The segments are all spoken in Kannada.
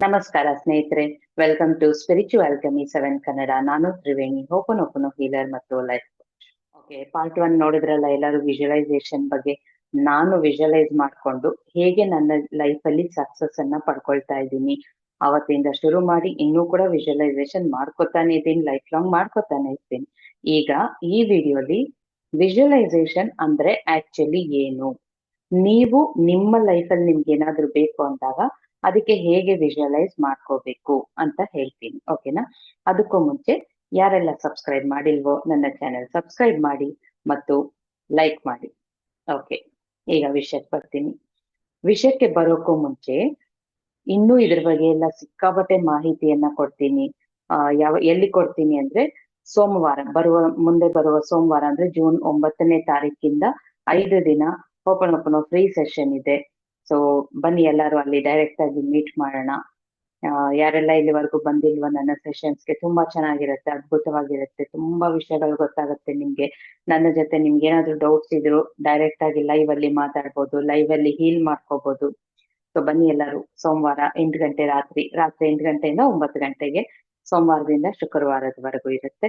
ನಮಸ್ಕಾರ ಸ್ನೇಹಿತರೆ. ವೆಲ್ಕಮ್ ಟು ಸ್ಪಿರಿಚುವಲ್ ಕೆಮಿ ಸೆವೆನ್ ಕನ್ನಡ ನಾನು ತ್ರಿವೇಣಿ ಓಪನ್ ಹೀಲರ್ ಮತ್ತು ಲೈಫ್ ಓಕೆ ಪಾರ್ಟ್ ಒನ್ ನೋಡಿದ್ರಲ್ಲ ಎಲ್ಲರೂ ವಿಜುವಲೈಸೇಷನ್ ಬಗ್ಗೆ. ನಾನು ವಿಜುವಲೈಸ್ ಮಾಡ್ಕೊಂಡು ಹೇಗೆ ನನ್ನ ಲೈಫ್ ಅಲ್ಲಿ ಸಕ್ಸಸ್ ಅನ್ನ ಪಡ್ಕೊಳ್ತಾ ಇದ್ದೀನಿ. ಅವತ್ತಿಂದ ಶುರು ಮಾಡಿ ಇನ್ನೂ ಕೂಡ ವಿಜುವಲೈಸೇಷನ್ ಮಾಡ್ಕೊತಾನೆ ಇದ್ದೀನಿ ಲೈಫ್ ಲಾಂಗ್ ಮಾಡ್ಕೊತಾನೆ ಇರ್ತೀನಿ. ಈಗ ಈ ವಿಡಿಯೋಲಿ ವಿಜುವಲೈಸೇಷನ್ ಅಂದ್ರೆ ಆಕ್ಚುಲಿ ಏನು? ನೀವು ನಿಮ್ಮ ಲೈಫ್ ಅಲ್ಲಿ ನಿಮ್ಗೆ ಏನಾದ್ರು ಬೇಕು ಅಂದಾಗ ಅದಕ್ಕೆ ಹೇಗೆ ವಿಜುವಲೈಸ್ ಮಾಡ್ಕೋಬೇಕು ಅಂತ ಹೇಳ್ತೀನಿ ಓಕೆನಾ ಅದಕ್ಕೂ ಮುಂಚೆ ಯಾರೆಲ್ಲ ಸಬ್ಸ್ಕ್ರೈಬ್ ಮಾಡಿಲ್ವೋ ನನ್ನ ಚಾನೆಲ್ ಸಬ್ಸ್ಕ್ರೈಬ್ ಮಾಡಿ ಮತ್ತು ಲೈಕ್ ಮಾಡಿ ಓಕೆ ಈಗ ವಿಷಯಕ್ಕೆ ಬರ್ತೀನಿ. ವಿಷಯಕ್ಕೆ ಬರೋಕ್ಕೂ ಮುಂಚೆ ಇನ್ನೂ ಇದ್ರ ಬಗ್ಗೆ ಎಲ್ಲ ಸಿಕ್ಕಾಪಟ್ಟೆ ಮಾಹಿತಿಯನ್ನ ಕೊಡ್ತೀನಿ. ಯಾವ, ಎಲ್ಲಿ ಕೊಡ್ತೀನಿ ಅಂದ್ರೆ ಸೋಮವಾರ, ಬರುವ, ಮುಂದೆ ಬರುವ ಸೋಮವಾರ ಅಂದ್ರೆ ಜೂನ್ ಒಂಬತ್ತನೇ ತಾರೀಕಿಂದ ಐದು ದಿನ ಓಪನ್ ಓಪನ್ ಫ್ರೀ ಸೆಷನ್ ಇದೆ. ಸೊ ಬನ್ನಿ ಎಲ್ಲರೂ ಅಲ್ಲಿ ಡೈರೆಕ್ಟ್ ಆಗಿ ಮೀಟ್ ಮಾಡೋಣ. ಯಾರೆಲ್ಲ ಇಲ್ಲಿವರೆಗೂ ಬಂದಿಲ್ವ ನನ್ನ ಸೆಷನ್ಸ್ಗೆ ತುಂಬಾ ಚೆನ್ನಾಗಿರುತ್ತೆ, ಅದ್ಭುತವಾಗಿರುತ್ತೆ, ತುಂಬಾ ವಿಷಯಗಳು ಗೊತ್ತಾಗುತ್ತೆ ನಿಮ್ಗೆ. ನನ್ನ ಜೊತೆ ನಿಮ್ಗೆ ಏನಾದ್ರು ಡೌಟ್ಸ್ ಇದ್ರು ಡೈರೆಕ್ಟ್ ಆಗಿ ಲೈವ್ ಅಲ್ಲಿ ಮಾತಾಡ್ಬೋದು ಲೈವ್ ಅಲ್ಲಿ ಹೀಲ್ ಮಾಡ್ಕೋಬಹುದು ಸೊ ಬನ್ನಿ ಎಲ್ಲರೂ, ಸೋಮವಾರ ಎಂಟು ಗಂಟೆ ರಾತ್ರಿ ರಾತ್ರಿ ಎಂಟು ಗಂಟೆಯಿಂದ ಒಂಬತ್ತು ಗಂಟೆಗೆ, ಸೋಮವಾರದಿಂದ ಶುಕ್ರವಾರದವರೆಗೂ ಇರುತ್ತೆ.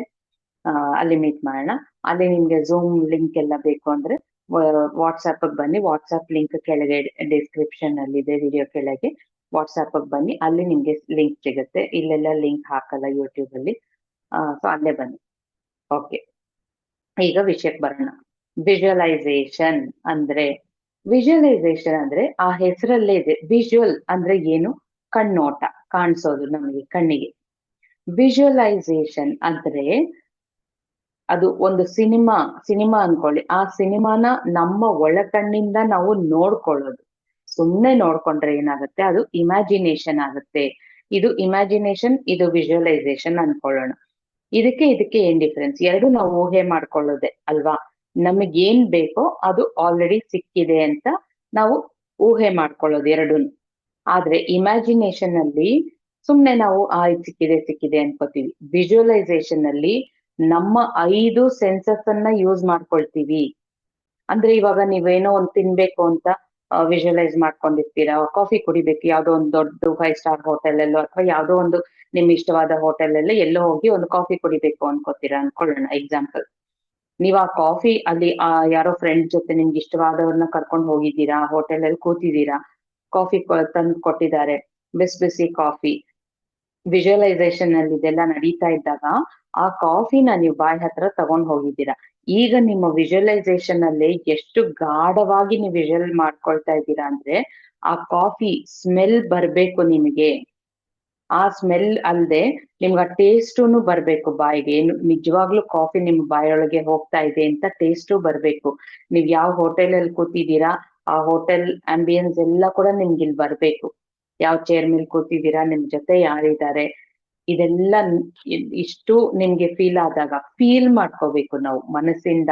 ಅಲ್ಲಿ ಮೀಟ್ ಮಾಡೋಣ. ಅಲ್ಲಿ ನಿಮ್ಗೆ ಝೂಮ್ ಲಿಂಕ್ ಎಲ್ಲ ಬೇಕು ಅಂದ್ರೆ ವಾಟ್ಸ್ಆಪ್ ಬನ್ನಿ. ವಾಟ್ಸ್ಆಪ್ ಲಿಂಕ್ ಕೆಳಗೆ ಡಿಸ್ಕ್ರಿಪ್ಷನ್ ಅಲ್ಲಿ ಇದೆ ವಿಡಿಯೋ ಕೆಳಗೆ ವಾಟ್ಸ್ಆಪ್ ಬನ್ನಿ. ಅಲ್ಲಿ ನಿಮ್ಗೆ ಲಿಂಕ್ ಸಿಗುತ್ತೆ. ಇಲ್ಲೆಲ್ಲ ಲಿಂಕ್ ಹಾಕಲ್ಲ ಯೂಟ್ಯೂಬ್ ಅಲ್ಲಿ. ಸೊ ಅಲ್ಲೇ ಬನ್ನಿ. ಓಕೆ ಈಗ ವಿಷಯಕ್ಕೆ ಬರೋಣ. ವಿಜುವಲೈಸೇಷನ್ ಅಂದ್ರೆ ವಿಜುವಲೈಸೇಷನ್ ಅಂದ್ರೆ ಆ ಹೆಸರಲ್ಲೇ ಇದೆ. ವಿಜುವಲ್ ಅಂದ್ರೆ ಏನು? ಕಣ್ಣೋಟ. ಕಾಣಿಸೋದು ನಮಗೆ ಕಣ್ಣಿಗೆ. ವಿಜುವಲೈಸೇಷನ್ ಅಂದ್ರೆ ಅದು ಒಂದು ಸಿನಿಮಾ ಸಿನಿಮಾ ಅನ್ಕೊಳ್ಳಿ. ಆ ಸಿನಿಮಾನ ನಮ್ಮ ಒಳಕಣ್ಣಿಂದ ನಾವು ನೋಡ್ಕೊಳ್ಳೋದು. ಸುಮ್ಮನೆ ನೋಡ್ಕೊಂಡ್ರೆ ಏನಾಗುತ್ತೆ? ಅದು ಇಮ್ಯಾಜಿನೇಷನ್ ಆಗುತ್ತೆ. ಇದು ಇಮ್ಯಾಜಿನೇಷನ್ ಇದು ವಿಜುವಲೈಸೇಷನ್ ಅನ್ಕೊಳ್ಳೋಣ. ಇದಕ್ಕೆ ಇದಕ್ಕೆ ಏನ್ ಡಿಫ್ರೆನ್ಸ್ ಎರಡು ನಾವು ಊಹೆ ಮಾಡ್ಕೊಳ್ಳೋದೆ ಅಲ್ವಾ? ನಮಗೇನ್ ಬೇಕೋ ಅದು ಆಲ್ರೆಡಿ ಸಿಕ್ಕಿದೆ ಅಂತ ನಾವು ಊಹೆ ಮಾಡ್ಕೊಳ್ಳೋದು ಎರಡು ಆದ್ರೆ ಇಮ್ಯಾಜಿನೇಷನ್ ಅಲ್ಲಿ ಸುಮ್ನೆ ನಾವು ಆ ಸಿಕ್ಕಿದೆ ಸಿಕ್ಕಿದೆ ಅನ್ಕೋತೀವಿ. ವಿಜುವಲೈಸೇಷನ್ ಅಲ್ಲಿ ನಮ್ಮ ಐದು ಸೆನ್ಸಸ್ ಅನ್ನ ಯೂಸ್ ಮಾಡ್ಕೊಳ್ತೀವಿ. ಅಂದ್ರೆ ಇವಾಗ ನೀವೇನೋ ಒಂದ್ ತಿನ್ಬೇಕು ಅಂತ ವಿಜುವಲೈಸ್ ಮಾಡ್ಕೊಂಡಿರ್ತೀರಾ? ಕಾಫಿ ಕುಡಿಬೇಕು, ಯಾವ್ದೋ ಒಂದು ದೊಡ್ಡ ಫೈವ್ ಸ್ಟಾರ್ ಹೋಟೆಲ್ ಅಲ್ಲೋ ಅಥವಾ ಯಾವ್ದೋ ಒಂದು ನಿಮ್ ಇಷ್ಟವಾದ ಹೋಟೆಲ್ ಅಲ್ಲೋ ಎಲ್ಲೋ ಹೋಗಿ ಒಂದು ಕಾಫಿ ಕುಡಿಬೇಕು ಅನ್ಕೋತೀರಾ ಅನ್ಕೊಳ್ಳೋಣ ಎಕ್ಸಾಂಪಲ್ ನೀವ್ ಆ ಕಾಫಿ ಅಲ್ಲಿ, ಆ, ಯಾರೋ ಫ್ರೆಂಡ್ ಜೊತೆ ನಿಮ್ಗೆ ಇಷ್ಟವಾದವ್ರನ್ನ ಕರ್ಕೊಂಡು ಹೋಗಿದ್ದೀರಾ? ಹೋಟೆಲ್ ಅಲ್ಲಿ ಕೂತಿದ್ದೀರಾ? ಕಾಫಿ ತಂದು ಕೊಟ್ಟಿದ್ದಾರೆ. ಬಿಸಿ ಬಿಸಿ ಕಾಫಿ ವಿಜುವಲೈಸೇಷನ್ ಅಲ್ಲಿ ಇದೆಲ್ಲ ನಡೀತಾ ಇದ್ದಾಗ ಆ ಕಾಫಿನ ನೀವು ಬಾಯಿ ಹತ್ರ ತಗೊಂಡ್ ಹೋಗಿದ್ದೀರಾ. ಈಗ ನಿಮ್ಮ ವಿಜುವಲೈಸೇಷನ್ ಅಲ್ಲಿ ಎಷ್ಟು ಗಾಢವಾಗಿ ನೀವು ವಿಜುವಲ್ ಮಾಡ್ಕೊಳ್ತಾ ಇದ್ದೀರಾ ಅಂದ್ರೆ ಆ ಕಾಫಿ ಸ್ಮೆಲ್ ಬರ್ಬೇಕು ನಿಮಗೆ. ಆ ಸ್ಮೆಲ್ ಅಲ್ಲದೆ ನಿಮ್ಗೆ ಆ ಟೇಸ್ಟುನು ಬರ್ಬೇಕು ಬಾಯಿಗೆ. ಏನು ನಿಜವಾಗ್ಲೂ ಕಾಫಿ ನಿಮ್ ಬಾಯೊಳಗೆ ಹೋಗ್ತಾ ಇದೆ ಅಂತ ಟೇಸ್ಟು ಬರ್ಬೇಕು. ನೀವ್ ಯಾವ ಹೋಟೆಲ್ ಅಲ್ಲಿ ಕೂತಿದ್ದೀರಾ, ಆ ಹೋಟೆಲ್ ಆಂಬಿಯನ್ಸ್ ಎಲ್ಲ ಕೂಡ ನಿಮ್ಗೆ ಇಲ್ಲಿ ಬರ್ಬೇಕು. ಯಾವ ಚೇರ್ ಮೇಲೆ ಕೂತಿದ್ದೀರಾ? ನಿಮ್ ಜೊತೆ ಯಾರಿದ್ದಾರೆ? ಇದೆಲ್ಲ ಇಷ್ಟು ನಿಮ್ಗೆ ಫೀಲ್ ಆದಾಗ ಫೀಲ್ ಮಾಡ್ಕೋಬೇಕು ನಾವು ಮನಸ್ಸಿಂದ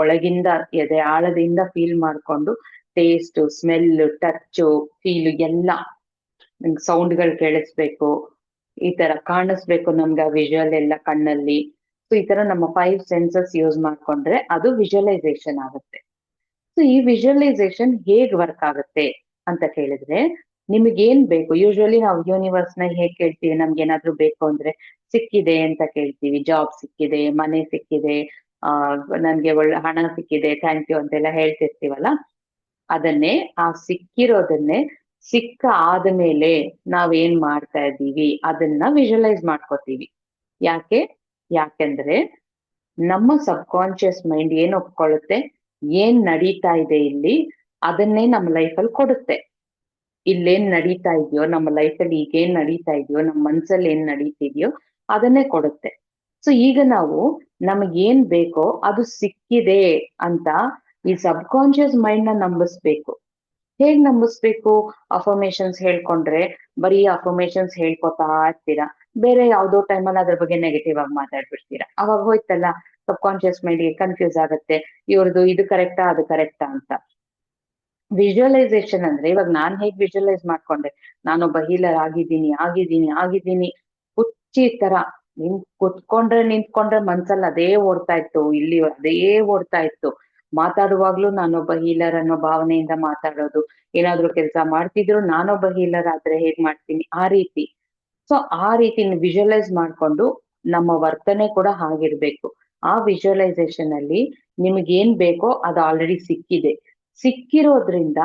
ಒಳಗಿಂದ, ಎದೆ ಆಳದಿಂದ ಫೀಲ್ ಮಾಡ್ಕೊಂಡು ಟೇಸ್ಟ್ ಸ್ಮೆಲ್ ಟಚ್ ಫೀಲ್ ಎಲ್ಲ ಸೌಂಡ್ಗಳು ಕೇಳಿಸ್ಬೇಕು. ಈ ತರ ಕಾಣಿಸ್ಬೇಕು ನಮ್ಗೆ ವಿಜುವಲ್ ಎಲ್ಲ ಕಣ್ಣಲ್ಲಿ. ಸೊ ಈ ತರ ನಮ್ಮ ಫೈವ್ ಸೆನ್ಸಸ್ ಯೂಸ್ ಮಾಡ್ಕೊಂಡ್ರೆ ಅದು ವಿಜುವಲೈಸೇಷನ್ ಆಗುತ್ತೆ. ಸೊ ಈ ವಿಜುವಲೈಸೇಷನ್ ಹೇಗ್ ವರ್ಕ್ ಆಗುತ್ತೆ ಅಂತ ಕೇಳಿದ್ರೆ ನಿಮಗೇನ್ ಬೇಕು? ಯೂಶುವಲಿ ನಾವು ಯೂನಿವರ್ಸ್ನ ಹೇಗ್ ಕೇಳ್ತೀವಿ? ನಮ್ಗೆ ಏನಾದ್ರು ಬೇಕು ಅಂದ್ರೆ ಸಿಕ್ಕಿದೆ ಅಂತ ಕೇಳ್ತೀವಿ. ಜಾಬ್ ಸಿಕ್ಕಿದೆ, ಮನೆ ಸಿಕ್ಕಿದೆ, ಆ, ನನ್ಗೆ ಒಳ್ಳೆ ಹಣ ಸಿಕ್ಕಿದೆ ಥ್ಯಾಂಕ್ ಯು ಅಂತೆಲ್ಲ ಹೇಳ್ತಿರ್ತೀವಲ್ಲ? ಅದನ್ನೇ, ಆ ಸಿಕ್ಕಿರೋದನ್ನೇ ಸಿಕ್ಕ ಆದ್ಮೇಲೆ ನಾವೇನ್ ಮಾಡ್ತಾ ಇದ್ದೀವಿ? ಅದನ್ನ ವಿಜುವಲೈಸ್ ಮಾಡ್ಕೋತೀವಿ. ಯಾಕೆ? ಯಾಕೆಂದ್ರೆ ನಮ್ಮ ಸಬ್ ಕಾನ್ಶಿಯಸ್ ಮೈಂಡ್ ಏನ್ ಒಪ್ಕೊಳ್ಳುತ್ತೆ? ಏನ್ ನಡೀತಾ ಇದೆ ಇಲ್ಲಿ? ಅದನ್ನೇ ನಮ್ಮ ಲೈಫಲ್ಲಿ ಕೊಡುತ್ತೆ. ಇಲ್ಲೇನ್ ನಡೀತಾ ಇದೆಯೋ, ನಮ್ಮ ಲೈಫಲ್ಲಿ ಈಗೇನ್ ನಡೀತಾ ಇದೆಯೋ, ನಮ್ಮ ಮನ್ಸಲ್ಲಿ ಏನ್ ನಡೀತಿದ್ಯೋ ಅದನ್ನೇ ಕೊಡುತ್ತೆ. ಸೊ ಈಗ ನಾವು ನಮಗೇನ್ ಬೇಕೋ ಅದು ಸಿಕ್ಕಿದೆ ಅಂತ ಈ ಸಬ್ ಕಾನ್ಶಿಯಸ್ ಮೈಂಡ್ನ ನಂಬಿಸ್ಬೇಕು. ಹೇಗ್ ನಂಬಿಸ್ಬೇಕು? ಅಫರ್ಮೇಷನ್ಸ್ ಹೇಳ್ಕೊಂಡ್ರೆ ಬರೀ ಅಫರ್ಮೇಶನ್ಸ್ ಹೇಳ್ಕೊತಾ ಇರ್ತೀರಾ? ಬೇರೆ ಯಾವ್ದೋ ಟೈಮಲ್ಲಿ ಅದ್ರ ಬಗ್ಗೆ ನೆಗೆಟಿವ್ ಆಗಿ ಮಾತಾಡ್ಬಿಡ್ತೀರಾ? ಅವಾಗ ಹೋಯ್ತಲ್ಲ ಸಬ್ ಕಾನ್ಶಿಯಸ್ ಮೈಂಡ್ಗೆ ಕನ್ಫ್ಯೂಸ್ ಆಗುತ್ತೆ, ಇವ್ರದ್ದು ಇದು ಕರೆಕ್ಟಾ ಅದು ಕರೆಕ್ಟಾ ಅಂತ. ವಿಜುವಲೈಸೇಷನ್ ಅಂದ್ರೆ ಇವಾಗ ನಾನ್ ಹೇಗ್ ವಿಜುವಲೈಸ್ ಮಾಡ್ಕೊಂಡೆ? ನಾನೊಬ್ಬ ಹೀಲರ್ ಆಗಿದ್ದೀನಿ ಆಗಿದ್ದೀನಿ ಆಗಿದ್ದೀನಿ. ಹುಚ್ಚಿ ತರ ನಿನ್ ಕುತ್ಕೊಂಡ್ರೆ ನಿಂತ್ಕೊಂಡ್ರೆ ಮನ್ಸಲ್ಲಿ ಅದೇ ಓಡ್ತಾ ಇತ್ತು, ಇಲ್ಲಿ ಅದೇ ಓಡ್ತಾ ಇತ್ತು. ಮಾತಾಡುವಾಗ್ಲೂ ನಾನೊಬ್ಬ ಹೀಲರ್ ಅನ್ನೋ ಭಾವನೆಯಿಂದ ಮಾತಾಡೋದು. ಏನಾದ್ರೂ ಕೆಲಸ ಮಾಡ್ತಿದ್ರು ನಾನೊಬ್ಬ ಹೀಲರ್ ಆದ್ರೆ ಹೇಗ್ ಮಾಡ್ತೀನಿ? ಆ ರೀತಿ. ಸೊ ಆ ರೀತಿ ವಿಜುವಲೈಸ್ ಮಾಡ್ಕೊಂಡು ನಮ್ಮ ವರ್ತನೆ ಕೂಡ ಹಾಗಿರ್ಬೇಕು. ಆ ವಿಜುವಲೈಸೇಷನ್ ಅಲ್ಲಿ ನಿಮ್ಗೆ ಏನ್ ಬೇಕೋ ಅದು ಆಲ್ರೆಡಿ ಸಿಕ್ಕಿದೆ. ಸಿಕ್ಕಿರೋದ್ರಿಂದ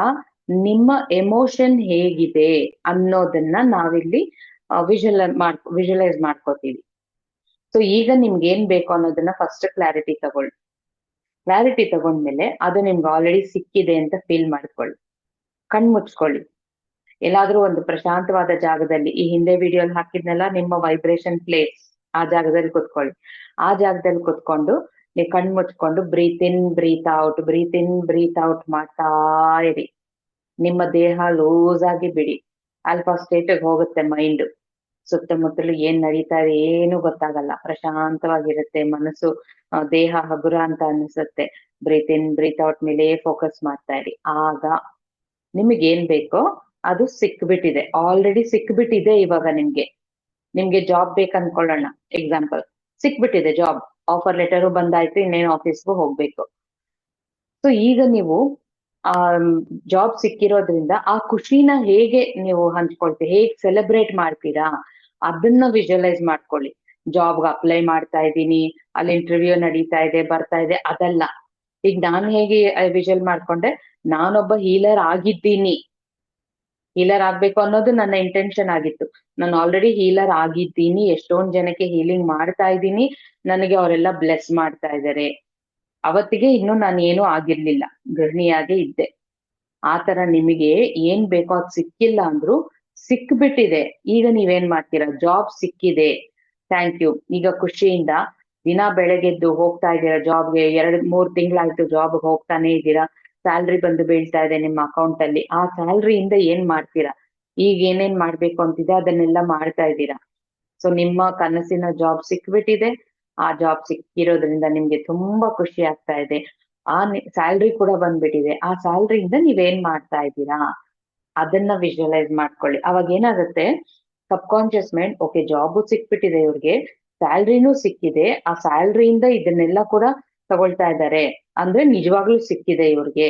ನಿಮ್ಮ ಎಮೋಷನ್ ಹೇಗಿದೆ ಅನ್ನೋದನ್ನ ನಾವಿಲ್ಲಿ ವಿಜುವಲ್ ಮಾಡ್ ವಿಜುವಲೈಸ್ ಮಾಡ್ಕೋತೀವಿ. ಸೊ ಈಗ ನಿಮ್ಗೆ ಏನ್ ಬೇಕು ಅನ್ನೋದನ್ನ ಫಸ್ಟ್ ಕ್ಲಾರಿಟಿ ತಗೊಳ್ಳಿ. ಕ್ಲಾರಿಟಿ ತಗೊಂಡ್ಮೇಲೆ ಅದು ನಿಮ್ಗೆ ಆಲ್ರೆಡಿ ಸಿಕ್ಕಿದೆ ಅಂತ ಫೀಲ್ ಮಾಡ್ಕೊಳ್ಳಿ. ಕಣ್ ಮುಚ್ಕೊಳ್ಳಿ. ಎಲ್ಲಾದ್ರೂ ಒಂದು ಪ್ರಶಾಂತವಾದ ಜಾಗದಲ್ಲಿ, ಈ ಹಿಂದೆ ವಿಡಿಯೋಲ್ ಹಾಕಿದ್ನೆಲ್ಲ ನಿಮ್ಮ ವೈಬ್ರೇಷನ್ ಪ್ಲೇಸ್ ಆ ಜಾಗದಲ್ಲಿ ಕುತ್ಕೊಳ್ಳಿ. ಆ ಜಾಗದಲ್ಲಿ ಕುತ್ಕೊಂಡು ನೀವು ಕಣ್ ಮುಟ್ಕೊಂಡು breathe in breathe out breathe in breathe out ಮಾಡ್ತಾ ಇರಿ. ನಿಮ್ಮ ದೇಹ ಲೂಸ್ ಆಗಿ ಬಿಡಿ. ಅಲ್ಫಾ ಸ್ಟೇಟ್ ಹೋಗುತ್ತೆ ಮೈಂಡ್ ಸುತ್ತಮುತ್ತಲು ಏನ್ ನಡೀತಾ ಇದೆ ಏನು ಗೊತ್ತಾಗಲ್ಲ. ಪ್ರಶಾಂತವಾಗಿರುತ್ತೆ ಮನಸ್ಸು. ದೇಹ ಹಗುರ ಅಂತ ಅನಿಸುತ್ತೆ. ಬ್ರೀತ್ ಇನ್ ಬ್ರೀತ್ ಔಟ್ ಮೇಲೆ ಫೋಕಸ್ ಮಾಡ್ತಾ ಇರಿ. ಆಗ ನಿಮಗೆ ಏನ್ ಬೇಕೋ ಅದು ಸಿಕ್ಬಿಟ್ಟಿದೆ. ಆಲ್ರೆಡಿ ಸಿಕ್ಬಿಟ್ಟಿದೆ ಇವಾಗ ನಿಮ್ಗೆ. ನಿಮ್ಗೆ ಜಾಬ್ ಬೇಕು ಅನ್ಕೊಳ್ಳೋಣ ಎಕ್ಸಾಂಪಲ್ ಸಿಕ್ಬಿಟ್ಟಿದೆ ಜಾಬ್ ಆಫರ್ ಲೆಟರ್ ಬಂದಾಯ್ತು, ಇನ್ನೇನು ಆಫೀಸ್ಗೂ ಹೋಗ್ಬೇಕು. ಸೊ ಈಗ ನೀವು ಆ ಜಾಬ್ ಸಿಕ್ಕಿರೋದ್ರಿಂದ ಆ ಖುಷಿನ ಹೇಗೆ ನೀವು ಹಂಚ್ಕೊಳ್ತೀರಿ ಹೇಗ್ ಸೆಲೆಬ್ರೇಟ್ ಮಾಡ್ತೀರಾ, ಅದನ್ನ ವಿಜುವಲೈಸ್ ಮಾಡ್ಕೊಳ್ಳಿ. ಜಾಬ್ಗೆ ಅಪ್ಲೈ ಮಾಡ್ತಾ ಇದ್ದೀನಿ, ಅಲ್ಲಿ ಇಂಟರ್ವ್ಯೂ ನಡೀತಾ ಇದೆ, ಬರ್ತಾ ಇದೆ, ಅದಲ್ಲ. ಈಗ ನಾನು ಹೇಗೆ ವಿಜುವಲ್ ಮಾಡ್ಕೊಂಡೆ, ನಾನೊಬ್ಬ ಹೀಲರ್ ಆಗಿದ್ದೀನಿ. ಹೀಲರ್ ಆಗ್ಬೇಕು ಅನ್ನೋದು ನನ್ನ ಇಂಟೆನ್ಷನ್ ಆಗಿತ್ತು. ನಾನು ಆಲ್ರೆಡಿ ಹೀಲರ್ ಆಗಿದ್ದೀನಿ, ಎಷ್ಟೊಂದ್ ಜನಕ್ಕೆ ಹೀಲಿಂಗ್ ಮಾಡ್ತಾ ಇದ್ದೀನಿ, ನನಗೆ ಅವರೆಲ್ಲ ಬ್ಲೆಸ್ ಮಾಡ್ತಾ ಇದ್ದಾರೆ. ಅವತ್ತಿಗೆ ಇನ್ನು ನಾನು ಏನು ಆಗಿರ್ಲಿಲ್ಲ, ಗೃಹಿಣಿಯಾಗೆ ಇದ್ದೆ. ಆತರ ನಿಮಗೆ ಏನ್ ಬೇಕೋ ಅದ್ ಸಿಕ್ಕಿಲ್ಲ ಅಂದ್ರು ಸಿಕ್ಬಿಟ್ಟಿದೆ. ಈಗ ನೀವೇನ್ ಮಾಡ್ತೀರಾ? ಜಾಬ್ ಸಿಕ್ಕಿದೆ. ಥ್ಯಾಂಕ್ ಯು ಈಗ ಖುಷಿಯಿಂದ ದಿನ ಬೆಳಗ್ಗೆದ್ದು ಹೋಗ್ತಾ ಇದ್ದೀರಾ? ಜಾಬ್ಗೆ ಎರಡ್, ಮೂರ್ ತಿಂಗಳಾಯ್ತು ಜಾಬ್ಗೆ ಹೋಗ್ತಾನೆ ಇದ್ದೀರಾ? ಸ್ಯಾಲ್ರಿ ಬಂದು ಬೀಳ್ತಾ ಇದೆ ನಿಮ್ಮ ಅಕೌಂಟ್ ಅಲ್ಲಿ. ಆ ಸ್ಯಾಲ್ರಿಯಿಂದ ಏನ್ ಮಾಡ್ತೀರಾ? ಈಗ ಏನೇನ್ ಮಾಡ್ಬೇಕು ಅಂತಿದೆ ಅದನ್ನೆಲ್ಲ ಮಾಡ್ತಾ ಇದ್ದೀರಾ? ಸೊ ನಿಮ್ಮ ಕನಸಿನ ಜಾಬ್ ಸಿಕ್ಬಿಟ್ಟಿದೆ. ಆ ಜಾಬ್ ಸಿಕ್ಕಿರೋದ್ರಿಂದ ನಿಮ್ಗೆ ತುಂಬಾ ಖುಷಿ ಆಗ್ತಾ ಇದೆ. ಆ ಸ್ಯಾಲ್ರಿ ಕೂಡ ಬಂದ್ಬಿಟ್ಟಿದೆ. ಆ ಸ್ಯಾಲ್ರಿಯಿಂದ ನೀವೇನ್ ಮಾಡ್ತಾ ಇದ್ದೀರಾ? ಅದನ್ನ ವಿಜುವಲೈಸ್ ಮಾಡ್ಕೊಳ್ಳಿ. ಅವಾಗ ಏನಾಗುತ್ತೆ? Subconscious mind okay job ಸಿಕ್ಬಿಟ್ಟಿದೆ ಇವ್ರಿಗೆ. ಸ್ಯಾಲ್ರಿನೂ ಸಿಕ್ಕಿದೆ. ಆ ಸ್ಯಾಲ್ರಿಯಿಂದ ಇದನ್ನೆಲ್ಲ ಕೂಡ ತಗೊಳ್ತಾ ಇದ್ದಾರೆ ಅಂದ್ರೆ ನಿಜವಾಗ್ಲೂ ಸಿಕ್ಕಿದೆ ಇವ್ರಿಗೆ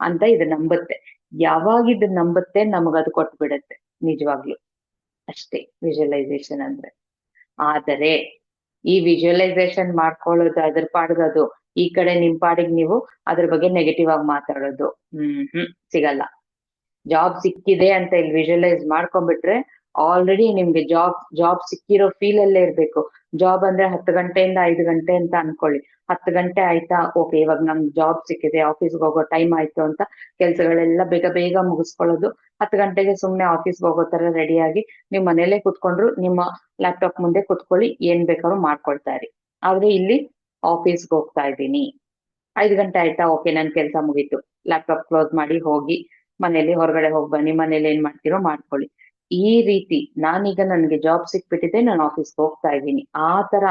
ಅಂತ ಇದು ನಂಬತ್ತೆ. ಯಾವಾಗ ಇದು ಅದು ಕೊಟ್ಟು ಬಿಡತ್ತೆ ನಿಜವಾಗ್ಲು. ಅಷ್ಟೇ ವಿಜುವಲೈಸೇಷನ್ ಅಂದ್ರೆ. ಆದರೆ ಈ ವಿಜುವಲೈಸೇಷನ್ ಮಾಡ್ಕೊಳ್ಳೋದು, ಅದ್ರ ಪಾಡ್ಗದು ಈ ಕಡೆ ನಿಮ್ ಪಾಡಿಗೆ ನೀವು ಅದ್ರ ಬಗ್ಗೆ ನೆಗೆಟಿವ್ ಆಗಿ ಮಾತಾಡೋದು. ಹ್ಮ್ ಹ್ಮ್ ಸಿಗಲ್ಲ. ಜಾಬ್ ಸಿಕ್ಕಿದೆ ಅಂತ ಇಲ್ಲಿ ವಿಜುವಲೈಸ್ ಮಾಡ್ಕೊಂಡ್ಬಿಟ್ರೆ ಆಲ್ರೆಡಿ ನಿಮ್ಗೆ ಜಾಬ್ ಜಾಬ್ ಸಿಕ್ಕಿರೋ ಫೀಲ್ ಅಲ್ಲೇ ಇರ್ಬೇಕು. ಜಾಬ್ ಅಂದ್ರೆ ಹತ್ತು ಗಂಟೆಯಿಂದ ಐದು ಗಂಟೆ ಅಂತ ಅನ್ಕೊಳ್ಳಿ. ಹತ್ತು ಗಂಟೆ ಆಯ್ತಾ? ಓಕೆ ಇವಾಗ ನಮ್ ಜಾಬ್ ಸಿಕ್ಕಿದೆ ಆಫೀಸ್ಗೆ ಹೋಗೋ ಟೈಮ್ ಆಯ್ತು ಅಂತ ಕೆಲ್ಸಗಳೆಲ್ಲ ಬೇಗ ಬೇಗ ಮುಗಿಸ್ಕೊಳ್ಳೋದು. ಹತ್ತು ಗಂಟೆಗೆ ಸುಮ್ನೆ ಆಫೀಸ್ಗೆ ಹೋಗೋ ತರ ರೆಡಿಯಾಗಿ ನೀವು ಮನೇಲೆ ಕುತ್ಕೊಂಡ್ರು ನಿಮ್ಮ ಲ್ಯಾಪ್ಟಾಪ್ ಮುಂದೆ ಕುತ್ಕೊಳ್ಳಿ, ಏನ್ ಬೇಕಾದ್ರೂ ಮಾಡ್ಕೊಳ್ತಾ ಇರಿ. ಆದ್ರೆ ಇಲ್ಲಿ ಆಫೀಸ್ಗೆ ಹೋಗ್ತಾ ಇದ್ದೀನಿ. ಐದು ಗಂಟೆ ಆಯ್ತಾ? ಓಕೆ ನನ್ ಕೆಲಸ ಮುಗೀತು. ಲ್ಯಾಪ್ಟಾಪ್ ಕ್ಲೋಸ್ ಮಾಡಿ ಹೋಗಿ ಮನೇಲಿ ಹೊರಗಡೆ ಹೋಗಿ ಬನ್ನಿ ಮನೇಲಿ ಏನ್ ಮಾಡ್ತೀರೋ ಮಾಡ್ಕೊಳ್ಳಿ. ಈ ರೀತಿ ನಾನೀಗ ನನ್ಗೆ ಜಾಬ್ ಸಿಕ್ಬಿಟ್ಟಿದೆ, ನಾನು ಆಫೀಸ್ಗೆ ಹೋಗ್ತಾ ಇದ್ದೀನಿ. ಆ ತರ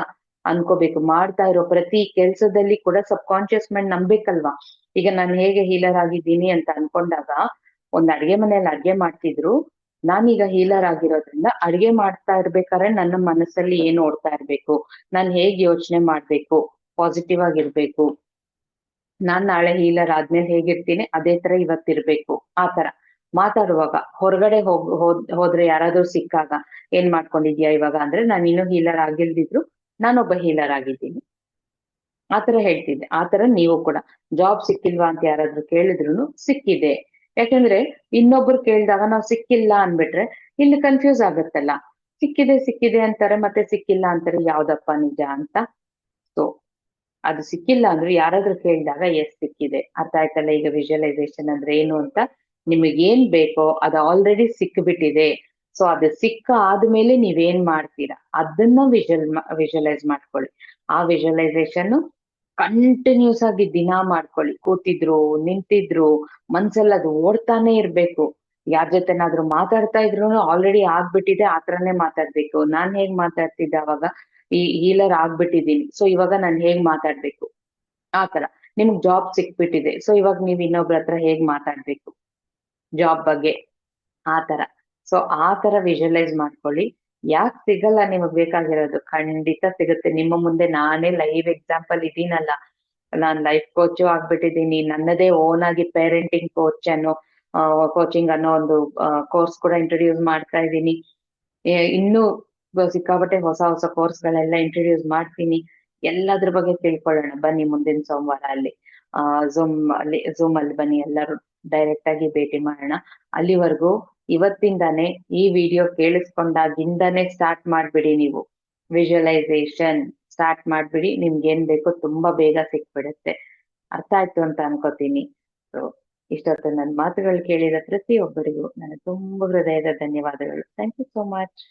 ಅನ್ಕೋಬೇಕು. ಮಾಡ್ತಾ ಇರೋ ಪ್ರತಿ ಕೆಲ್ಸದಲ್ಲಿ ಕೂಡ ಸಬ್ ಕಾನ್ಶಿಯಸ್ ಮೈಂಡ್ ನಂಬೇಕಲ್ವಾ? ಈಗ ನಾನು ಹೇಗೆ ಹೀಲರ್ ಆಗಿದ್ದೀನಿ ಅಂತ ಅನ್ಕೊಂಡಾಗ ಒಂದ್ ಅಡ್ಗೆ ಮನೆಯಲ್ಲಿ ಅಡ್ಗೆ ಮಾಡ್ತಿದ್ರು. ನಾನೀಗ ಹೀಲರ್ ಆಗಿರೋದ್ರಿಂದ ಅಡ್ಗೆ ಮಾಡ್ತಾ ಇರ್ಬೇಕಾದ್ರೆ ನನ್ನ ಮನಸ್ಸಲ್ಲಿ ಏನ್ ಓಡ್ತಾ ಇರ್ಬೇಕು? ನಾನ್ ಹೇಗ್ ಯೋಚನೆ ಮಾಡ್ಬೇಕು? ಪಾಸಿಟಿವ್ ಆಗಿರ್ಬೇಕು. ನಾನ್ ನಾಳೆ ಹೀಲರ್ ಆದ್ಮೇಲೆ ಹೇಗಿರ್ತೀನಿ? ಅದೇ ತರ ಇವತ್ತಿರ್ಬೇಕು. ಆ ತರ. ಮಾತಾಡುವಾಗ ಹೊರಗಡೆ ಹೋಗ್, ಹೋದ್, ಹೋದ್ರೆ ಯಾರಾದ್ರೂ ಸಿಕ್ಕಾಗ ಏನ್ ಮಾಡ್ಕೊಂಡಿದ್ಯಾ ಇವಾಗ ಅಂದ್ರೆ ನಾನು ಇನ್ನೂ ಹೀಲರ್ ಆಗಿಲ್ದಿದ್ರು ನಾನೊಬ್ಬ ಹೀಲರ್ ಆಗಿದ್ದೀನಿ. ಆತರ ಹೇಳ್ತಿದ್ದೆ. ಆತರ ನೀವು ಕೂಡ ಜಾಬ್ ಸಿಕ್ಕಿಲ್ವಾ ಅಂತ ಯಾರಾದ್ರೂ ಕೇಳಿದ್ರು ಸಿಕ್ಕಿದೆ. ಯಾಕಂದ್ರೆ ಇನ್ನೊಬ್ರು ಕೇಳಿದಾಗ ನಾವು ಸಿಕ್ಕಿಲ್ಲ ಅನ್ಬಿಟ್ರೆ ಇಲ್ಲಿ ಕನ್ಫ್ಯೂಸ್ ಆಗತ್ತಲ್ಲ. ಸಿಕ್ಕಿದೆ ಸಿಕ್ಕಿದೆ ಅಂತಾರೆ, ಮತ್ತೆ ಸಿಕ್ಕಿಲ್ಲ ಅಂತಾರೆ ಯಾವ್ದಪ್ಪ ನಿಜ ಅಂತ. ಸೊ ಅದು ಸಿಕ್ಕಿಲ್ಲ ಅಂದ್ರೆ ಯಾರಾದ್ರೂ ಕೇಳಿದಾಗ ಎಸ್ ಸಿಕ್ಕಿದೆ. ಅರ್ಥ ಆಯ್ತಲ್ಲ ಈಗ ವಿಜುವಲೈಸೇಷನ್ ಅಂದ್ರೆ ಏನು ಅಂತ? ನಿಮಗೇನ್ ಬೇಕೋ ಅದು ಆಲ್ರೆಡಿ ಸಿಕ್ಬಿಟ್ಟಿದೆ. ಸೊ ಅದು ಸಿಕ್ಕ ಆದ್ಮೇಲೆ ನೀವೇನ್ ಮಾಡ್ತೀರಾ? ಅದನ್ನ ವಿಜುವಲ್ ವಿಜುವಲೈಸ್ ಮಾಡ್ಕೊಳ್ಳಿ. ಆ ವಿಜುವಲೈಸೇಷನ್ ಕಂಟಿನ್ಯೂಸ್ ಆಗಿ ದಿನ ಮಾಡ್ಕೊಳ್ಳಿ. ಕೂತಿದ್ರು, ನಿಂತಿದ್ರು, ಮನ್ಸಲ್ಲಿ ಅದು ಓಡ್ತಾನೆ ಇರ್ಬೇಕು. ಯಾರ ಜೊತೆನಾದ್ರೂ ಮಾತಾಡ್ತಾ ಇದ್ರು ಆಲ್ರೆಡಿ ಆಗ್ಬಿಟ್ಟಿದೆ ಆತರನೇ ಮಾತಾಡ್ಬೇಕು. ನಾನ್ ಹೇಗ್ ಮಾತಾಡ್ತಿದ್ದೆ ಅವಾಗ? ಈ ಹೀಲರ್ ಆಗ್ಬಿಟ್ಟಿದೀನಿ ಸೊ ಇವಾಗ ನಾನ್ ಹೇಗ್ ಮಾತಾಡ್ಬೇಕು? ಆತರ ನಿಮ್ಗ್ ಜಾಬ್ ಸಿಕ್ಬಿಟ್ಟಿದೆ. ಸೊ ಇವಾಗ ನೀವ್ ಇನ್ನೊಬ್ರ ಹತ್ರ ಹೇಗ್ ಮಾತಾಡ್ಬೇಕು? ಜಾಬ್ ಬಗ್ಗೆ ಆ ತರ ಸೊ ಆ ತರ ವಿಜುವಲೈಸ್ ಮಾಡ್ಕೊಳ್ಳಿ. ಯಾಕೆ ಸಿಗಲ್ಲ ನಿಮಗ್ ಬೇಕಾಗಿರೋದು? ಖಂಡಿತ ಸಿಗುತ್ತೆ. ನಿಮ್ಮ ಮುಂದೆ ನಾನೇ ಲೈವ್ ಎಕ್ಸಾಂಪಲ್ ಇದೀನಲ್ಲ ನಾನ್ ಲೈಫ್ ಕೋಚು ಆಗ್ಬಿಟ್ಟಿದೀನಿ ನನ್ನದೇ ಓನ್ ಆಗಿ ಪೇರೆಂಟಿಂಗ್ ಕೋಚ್ ಅನ್ನೋ ಕೋಚಿಂಗ್ ಅನ್ನೋ ಒಂದು ಕೋರ್ಸ್ ಕೂಡ ಇಂಟ್ರೊಡ್ಯೂಸ್ ಮಾಡ್ತಾ ಇದ್ದೀನಿ. ಇನ್ನು ಸಿಕ್ಕಾಪಟ್ಟೆ ಹೊಸ ಹೊಸ ಕೋರ್ಸ್ ಗಳೆಲ್ಲ ಇಂಟ್ರೊಡ್ಯೂಸ್ ಮಾಡ್ತೀನಿ. ಎಲ್ಲದ್ರ ಬಗ್ಗೆ ತಿಳ್ಕೊಳ್ಳೋಣ. ಬನ್ನಿ ಮುಂದಿನ ಸೋಮವಾರ ಅಲ್ಲಿ. ಆ ಝೂಮ್ ಅಲ್ಲಿ ಝೂಮ್ ಅಲ್ಲಿ ಬನ್ನಿ ಎಲ್ಲರೂ. ಡೈರೆಕ್ಟ್ ಆಗಿ ಭೇಟಿ ಮಾಡೋಣ. ಅಲ್ಲಿವರೆಗೂ ಇವತ್ತಿಂದಾನೇ ಈ ವಿಡಿಯೋ ಕೇಳಿಸ್ಕೊಂಡಾಗಿಂದಾನೇ ಸ್ಟಾರ್ಟ್ ಮಾಡ್ಬಿಡಿ ನೀವು. ವಿಜುವಲೈಸೇಷನ್ ಸ್ಟಾರ್ಟ್ ಮಾಡ್ಬಿಡಿ. ನಿಮ್ಗೆ ಏನ್ ಬೇಕೋ ತುಂಬಾ ಬೇಗ ಸಿಕ್ಬಿಡುತ್ತೆ. ಅರ್ಥ ಆಯ್ತು ಅಂತ ಅನ್ಕೋತೀನಿ. ಸೊ ಇಷ್ಟೊತ್ತು ನನ್ನ ಮಾತುಗಳು ಕೇಳಿದ ಪ್ರತಿಯೊಬ್ಬರಿಗೂ ನನ್ನ ತುಂಬಾ ಹೃದಯದ ಧನ್ಯವಾದಗಳು. Thank you so much